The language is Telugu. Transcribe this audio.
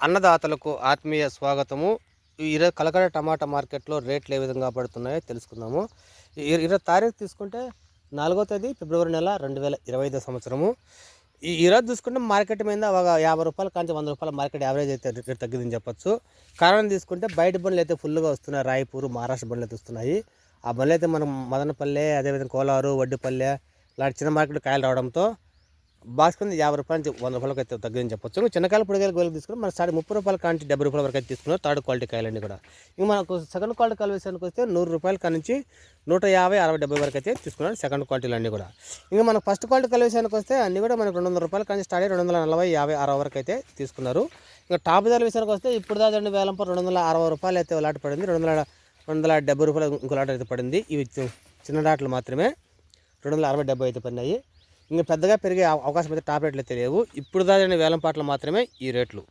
అన్నదాతలకు ఆత్మీయ స్వాగతము. ఈ ఈరోజు కలకడ టమాటా మార్కెట్లో రేట్లు ఏ విధంగా పడుతున్నాయో తెలుసుకుందాము. ఇరవై తారీఖు తీసుకుంటే నాలుగో తేదీ ఫిబ్రవరి నెల రెండు వేల ఇరవై ఐదో సంవత్సరము. ఈ ఈరోజు చూసుకుంటే మార్కెట్ మీద ఒక యాభై రూపాయల కాంచి వంద రూపాయల మార్కెట్ యావరేజ్ అయితే రేట్ తగ్గిందని చెప్పొచ్చు. కారణం తీసుకుంటే బయట బండ్లు అయితే ఫుల్గా వస్తున్నాయి. రాయపూర్ మహారాష్ట్ర బండ్లు అయితే వస్తున్నాయి. ఆ బండ్లు అయితే మనం మదనపల్లె అదేవిధంగా కోలారు వడ్డిపల్లె ఇలాంటి చిన్న మార్కెట్ కాయలు రావడంతో బాక్స్ యాభై రూపాయల నుంచి వంద రూపాయలకి అయితే తగ్గిందని చెప్పొచ్చు. ఇంకా చిన్నకాయలు పొడిగాయలు గోలు తీసుకుని మన స్టార్ట్ ముప్పై రూపాయల కాంచి డెబ్బై రూపాయల వరకు అయితే తీసుకున్నారు థర్డ్ క్వాలిటీ కాయలన్నీ కూడా. ఇంక మనకు సెకండ్ క్వాలిటీ కాయలు విషయానికి వస్తే నూరు రూపాయల కాడ నుంచి నూట యాభై అరవై డెబ్బై వరకు అయితే తీసుకున్నారు సెకండ్ క్వాలిటీలు అన్నీ కూడా. ఇంకా మనకు ఫస్ట్ క్వాలిటీ కాయలు విషయానికి వస్తే అన్నీ కూడా మనకు రెండు వందల రూపాయల కానీ స్టార్ట్ రెండు వందల నలభై యాభై అరవై వరకు అయితే తీసుకున్నారు. ఇంకా టాప్ ధర విషయానికి వస్తే ఇప్పుడు దాకా రెండు వేల రెండు వందల అరవై రూపాయలు అయితే లాట్ పడింది. రెండు వందల రెండు వందల డెబ్బై రూపాయలు ఇంకో లాట్ అయితే పడింది. ఇవి చిన్న లాట్లు మాత్రమే. రెండు వందల అరవై డెబ్బై అయితే పడినాయి. ఇంకా పెద్దగా పెరిగే అవ- అవకాశం అయితే టాప్ రేట్లు అయితే లేవు. ఇప్పుడు దాని వేలం పాటలు మాత్రమే ఈ రేట్లు.